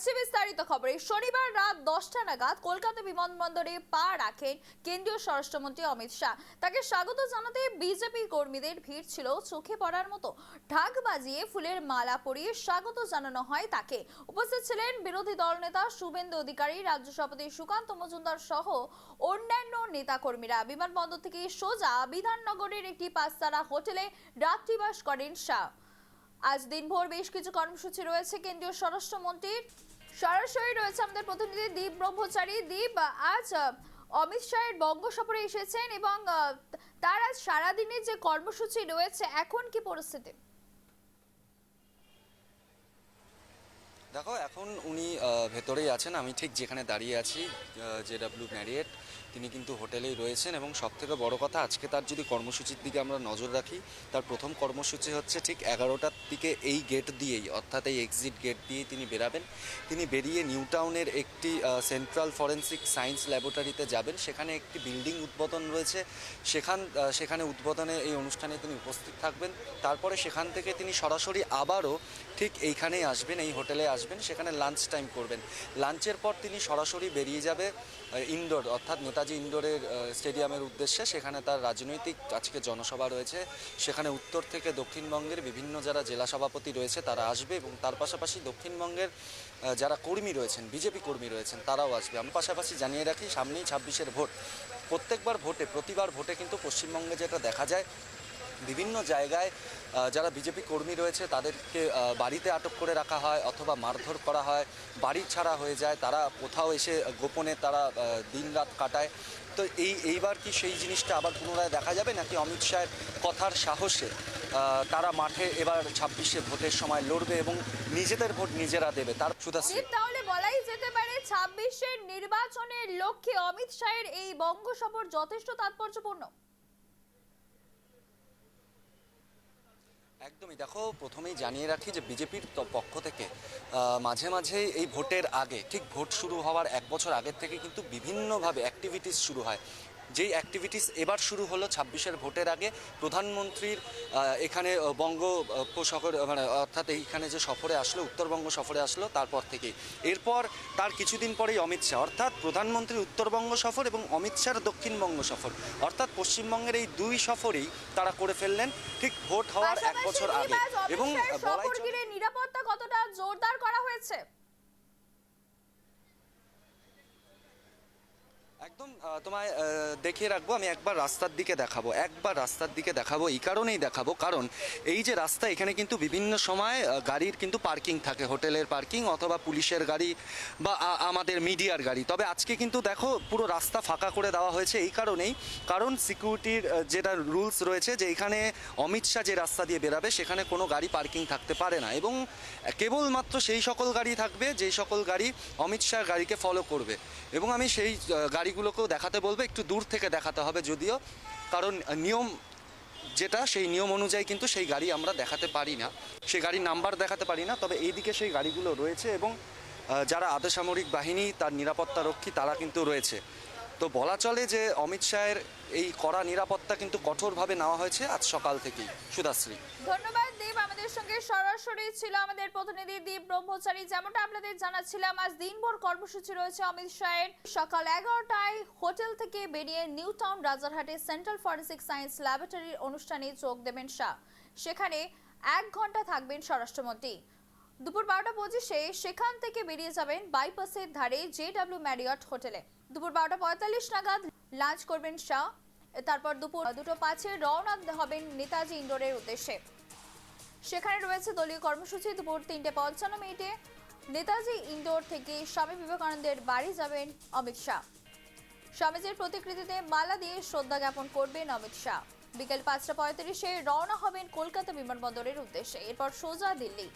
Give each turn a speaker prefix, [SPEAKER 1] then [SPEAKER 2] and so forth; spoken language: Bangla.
[SPEAKER 1] আসছে বিস্তারিত খবরে। শনিবার রাত দশটা নাগাদ কলকাতা বিমানবন্দরে পা রাখেন কেন্দ্রীয় স্বরাষ্ট্রমন্ত্রী অমিত শাহ। তাকে স্বাগত জানাতে বিজেপি কর্মীদের ভিড় ছিল, চোখে পড়ার মতো। ঢাক বাজিয়ে ফুলের মালা পরিয়ে স্বাগত জানানো হয় তাকে। উপস্থিত ছিলেন বিরোধী দলনেতা শুভেন্দু অধিকারী, রাজ্য সভাপতি সুকান্ত মজুমদার সহ অন্যান্য নেতাকর্মীরা। বিমানবন্দর থেকে সোজা বিধাননগরের একটি পাঁচতারা হোটেলে রাত্রিবাস করেন শাহ। আজ দিনভর বেশ কিছু কর্মসূচি রয়েছে। কেন্দ্রীয় স্বরাষ্ট্রমন্ত্রীর সরাসরি রয়েছে আমাদের প্রতিনিধি দীপ ব্রহ্মচারী। দীপ, আজ অমিত শাহের বঙ্গ সফরে এসেছেন এবং তার আজ সারাদিনের যে কর্মসূচি রয়েছে, এখন কি পরিস্থিতি?
[SPEAKER 2] দেখো, এখন উনি ভেতরেই আছেন। আমি ঠিক যেখানে দাঁড়িয়ে আছি জে ডাব্লিউ ম্যারিয়েট, তিনি কিন্তু হোটেলেই রয়েছেন এবং সব থেকে বড় কথা, আজকে তার যদি কর্মসূচির দিকে আমরা নজর রাখি, তার প্রথম কর্মসূচি হচ্ছে ঠিক এগারোটার দিকে এই গেট দিয়েই, অর্থাৎ এই এক্সিট গেট দিয়েই তিনি বেরাবেন। তিনি বেরিয়ে নিউ টাউনের একটি সেন্ট্রাল ফরেন্সিক সায়েন্স ল্যাবরেটরিতে যাবেন। সেখানে একটি বিল্ডিং উদ্বোধন রয়েছে। সেখান সেখানে উদ্বোধনে এই অনুষ্ঠানে তিনি উপস্থিত থাকবেন। তারপরে সেখান থেকে তিনি সরাসরি আবারও ঠিক এইখানেই আসবেন, এই হোটেলে আসবেন। সেখানে লাঞ্চ টাইম করবেন। লাঞ্চের পর তিনি সরাসরি বেরিয়ে যাবে ইনডোর অর্থাৎ নেতাজি ইনডোরের স্টেডিয়ামের উদ্দেশ্যে। সেখানে তার রাজনৈতিক আজকে জনসভা রয়েছে। সেখানে উত্তর থেকে দক্ষিণবঙ্গের বিভিন্ন যারা জেলা সভাপতি রয়েছে, তারা আসবে এবং তার পাশাপাশি দক্ষিণবঙ্গের যারা কর্মী রয়েছেন, বিজেপি কর্মী রয়েছেন, তারাও আসবে। আমি পাশাপাশি জানিয়ে রাখি, সামনেই ছাব্বিশের ভোট। প্রত্যেকবার ভোটে, প্রতিবার ভোটে কিন্তু পশ্চিমবঙ্গে যেটা দেখা যায়, বিভিন্ন জায়গায় যারা বিজেপি কর্মী রয়েছে, তাদেরকে বাড়িতে আটক করে রাখা হয় অথবা মারধর করা হয়, বাড়ি ছাড়া হয়ে যায়, তারা কোথাও এসে গোপনে তারা দিন রাত কাটায়। তো এই, এইবার কি সেই জিনিসটা আবার পুনরায় দেখা যাবে, নাকি অমিত শাহের কথার সাহসে তারা মাঠে এবার ছাব্বিশে ভোটের সময় লড়বে এবং নিজেদের ভোট নিজেরা দেবে? তার
[SPEAKER 1] তাহলে বলাই যেতে পারে ছাব্বিশের নির্বাচনের লক্ষ্যে অমিত শাহের এই বঙ্গ সফর যথেষ্ট তাৎপর্যপূর্ণ।
[SPEAKER 2] একদমই। দেখো, প্রথমেই জানিয়ে রাখি যে বিজেপির পক্ষ থেকে মাঝে মাঝে এই ভোটের আগে, ঠিক ভোট শুরু হওয়ার এক বছর আগের থেকে কিন্তু বিভিন্নভাবে অ্যাক্টিভিটিস শুরু হয়। যেই অ্যাক্টিভিটিস এবার শুরু হলো ছাব্বিশের ভোটের আগে প্রধানমন্ত্রীর এখানে বঙ্গ উপসাগর মানে অর্থাৎ এইখানে যে সফরে আসলো উত্তরবঙ্গ সফরে আসলো তারপর থেকেই। এরপর তার কিছুদিন পরেই অমিত শাহ অর্থাৎ প্রধানমন্ত্রীর উত্তরবঙ্গ সফর এবং অমিত শাহর দক্ষিণবঙ্গ সফর অর্থাৎ পশ্চিমবঙ্গের এই দুই সফরেই তারা করে ফেললেন ঠিক ভোট হওয়ার এক বছর আগে। এবং
[SPEAKER 1] নিরাপত্তা কতটা জোরদার করা হয়েছে?
[SPEAKER 2] একদম তোমায় দেখিয়ে রাখব আমি একবার রাস্তার দিকে দেখাবো একবার রাস্তার দিকে দেখাবো এই কারণেই দেখাবো। কারণ এই যে রাস্তা এখানে কিন্তু বিভিন্ন সময় গাড়ির কিন্তু পার্কিং থাকে হোটেলের পার্কিং অথবা পুলিশের গাড়ি বা আমাদের মিডিয়ার গাড়ি। তবে আজকে কিন্তু দেখো পুরো রাস্তা ফাঁকা করে দেওয়া হয়েছে এই কারণেই। কারণ সিকিউরিটির যেটা রুলস রয়েছে যে এখানে অমিত শাহ যে রাস্তা দিয়ে বেরাবে সেখানে কোনো গাড়ি পার্কিং থাকতে পারে না। এবং কেবলমাত্র সেই সকল গাড়ি থাকবে যেই সকল গাড়ি অমিত শাহ গাড়িকে ফলো করবে। এবং আমি সেই আহ, গাড়িগুলোকেও দেখাতে বলবে, একটু দূর থেকে দেখাতে হবে যদিও। কারণ নিয়ম যেটা, সেই নিয়ম অনুযায়ী কিন্তু সেই গাড়ি আমরা দেখাতে পারি না। সেই গাড়ির নাম্বার দেখাতে পারি না, তবে এইদিকে সেই গাড়িগুলো রয়েছে এবং যারা আধসামরিক বাহিনী, তার নিরাপত্তা রক্ষী তারা কিন্তু রয়েছে। তো বলা চলে যে অমিত শাহের এই কড়া নিরাপত্তা কিন্তু কঠোরভাবে নেওয়া হয়েছে আজ সকাল থেকেই। সুধাশ্রী।
[SPEAKER 1] ধন্যবাদ, দীপ আমাদের সঙ্গে সরাসরি ছিল আমাদের প্রতিনিধি দীপ ব্রহ্মচারী। যেমনটা আপনাদের জানাচ্ছিলাম, আজ দিনভর কর্মসূচি রয়েছে অমিত শাহের। সকাল এগারোটায় হোটেল থেকে বেরিয়ে নিউ টাউন রাজারহাটে সেন্ট্রাল ফরেন্সিক সায়েন্স ল্যাবরেটরির অনুষ্ঠানে যোগ দেবেন শাহ। সেখানে এক ঘণ্টা থাকবেন স্বরাষ্ট্রমন্ত্রী। দুপুর বারোটা পঁচিশে সেখান থেকে বেরিয়ে যাবেন বাইপাসের ধারে জে ডাব্লিউ ম্যারিয়ট হোটেলে। দুপুর বারোটা পঁয়তাল্লিশ নাগাদ লাঞ্চ করবেন শাহ। তারপর দুপুর দুটো পাঁচে রওনা হবেন নেতাজি ইন্ডোরের উদ্দেশ্যে। সেখানে রয়েছে দলীয় কর্মসূচি দুপুর তিনটে পঞ্চান্ন মিনিটে। নেতাজি ইন্ডোর থেকে স্বামী বিবেকানন্দের বাড়ি যাবেন অমিত শাহ। স্বামীজির প্রতিকৃতিতে মালা দিয়ে শ্রদ্ধা জ্ঞাপন করবেন অমিত শাহ। বিকেল পাঁচটা পঁয়ত্রিশে রওনা হবেন কলকাতা বিমানবন্দরের উদ্দেশ্যে। এরপর সোজা দিল্লি।